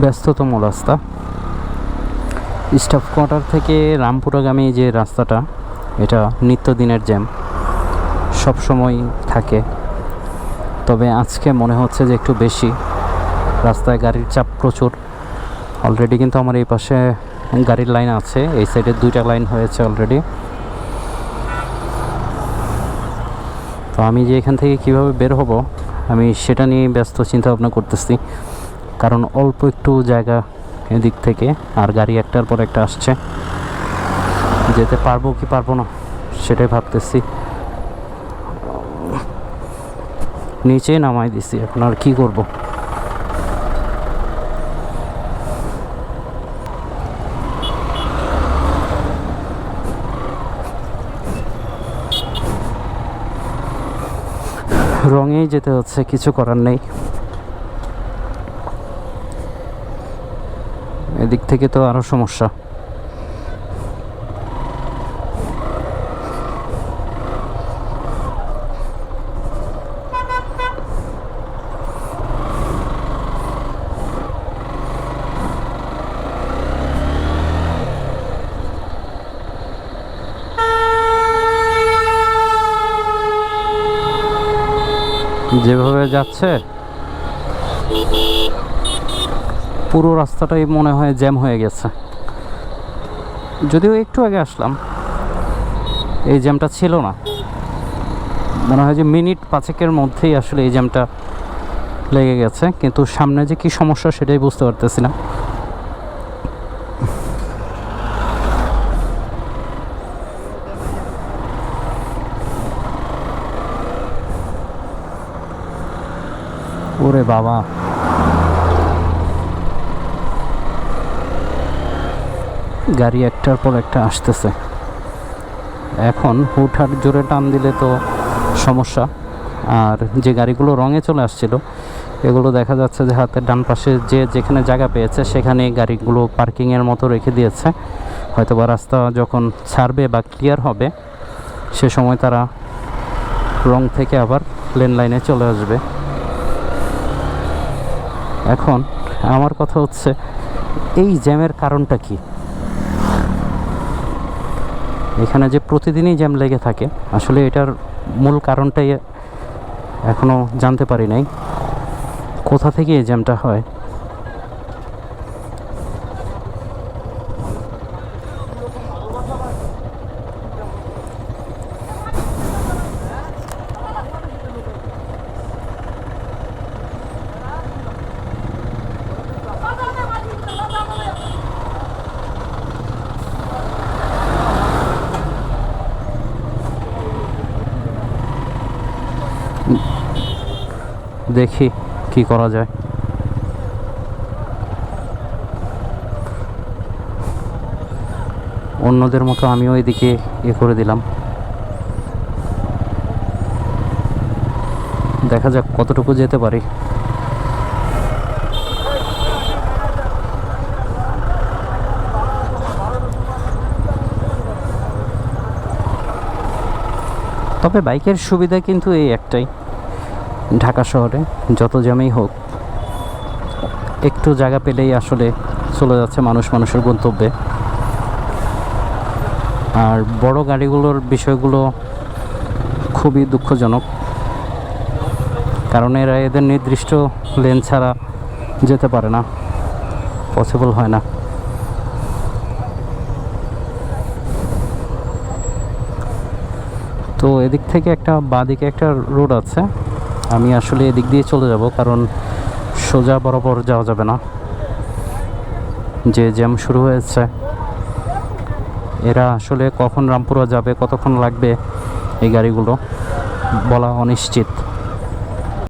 ব্যস্ততম রাস্তা। Staff quarter থেকে রামপুরাগামী যে রাস্তাটা, এটা নিত্যদিনের জ্যাম সব সময় থাকে। তবে আজকে মনে হচ্ছে যে একটু বেশি। রাস্তায় গাড়ির চাপ প্রচুর। অলরেডি কিন্তু আমার এই পাশে গাড়ির লাইন আছে। এই সাইডে দুইটা লাইন হয়েছে অলরেডি তো আমি যে এখান থেকে কীভাবে বের হব, আমি সেটা নিয়ে ব্যস্ত চিন্তা ভাবনা করতেছি। কারণ অল্প একটু জায়গা এদিক থেকে, আর গাড়ি একটার পর একটা আসছে। যেতে পারব কি পারব না, সেটাই ভাবতেছি। নিচে নামাই দিছি, এখন আর কি করব? রঙেই যেতে হচ্ছে, কিছু করার নেই। এদিক থেকে তো আরও সমস্যা। যেভাবে যাচ্ছে পুরো রাস্তাটাই মনে হয় জ্যাম হয়ে গেছে। যদিও একটু আগে আসলাম। এই জ্যামটা ছিল না। মনে হয় যে মিনিট পাঁচেকের মধ্যেই আসলে এই জ্যামটা লেগে গেছে। কিন্তু সামনে যে কি সমস্যা সেটাই বুঝতে পারতেছি না। ওরে বাবা। গাড়ি একটার পর একটা আসতেছে। এখন হুটহাট জোরে টান দিলে তো সমস্যা। আর যে গাড়িগুলো রঙে চলে আসছিল, এগুলো দেখা যাচ্ছে যে হাতের ডান পাশে যে যেখানে জায়গা পেয়েছে সেখানে গাড়িগুলো পার্কিংয়ের মতো রেখে দিয়েছে। হয়তো বা রাস্তা যখন ছাড়বে বা ক্লিয়ার হবে, সে সময় তারা রং থেকে আবার লেন লাইনে চলে আসবে। এখন আমার কথা হচ্ছে, এই জ্যামের কারণটা কি? এখানে যে প্রতিদিনই জ্যাম লেগে থাকে, আসলে এটার মূল কারণটাই এখনও জানতে পারি নাই। কোথা থেকে এই জ্যামটা হয়? দেখি কি করা যায়। অন্যদের মতো আমিও এদিকে ইয়ে করে দিলাম। দেখা যাক কতটুকু যেতে পারি। তবে বাইকের সুবিধা কিন্তু এই একটাই। ঢাকা শহরে যত জ্যামেই হোক, একটু জায়গা পেলেই আসলে চলে যাচ্ছে মানুষ মানুষের গন্তব্যে। আর বড় গাড়িগুলোর বিষয়গুলো খুবই দুঃখজনক, কারণ এরা এদের নির্দিষ্ট লেন ছাড়া যেতে পারে না পসিবল হয় না। তো এদিক থেকে একটা বাঁদিকে একটা রোড আছে। আমি আসলে এদিক দিয়ে চলে যাব, কারণ সোজা বরাবর যাওয়া যাবে না। যে জ্যাম শুরু হয়েছে, এরা আসলে কখন রামপুরা যাবে, কতক্ষণ লাগবে, এই গাড়িগুলো বলা অনিশ্চিত।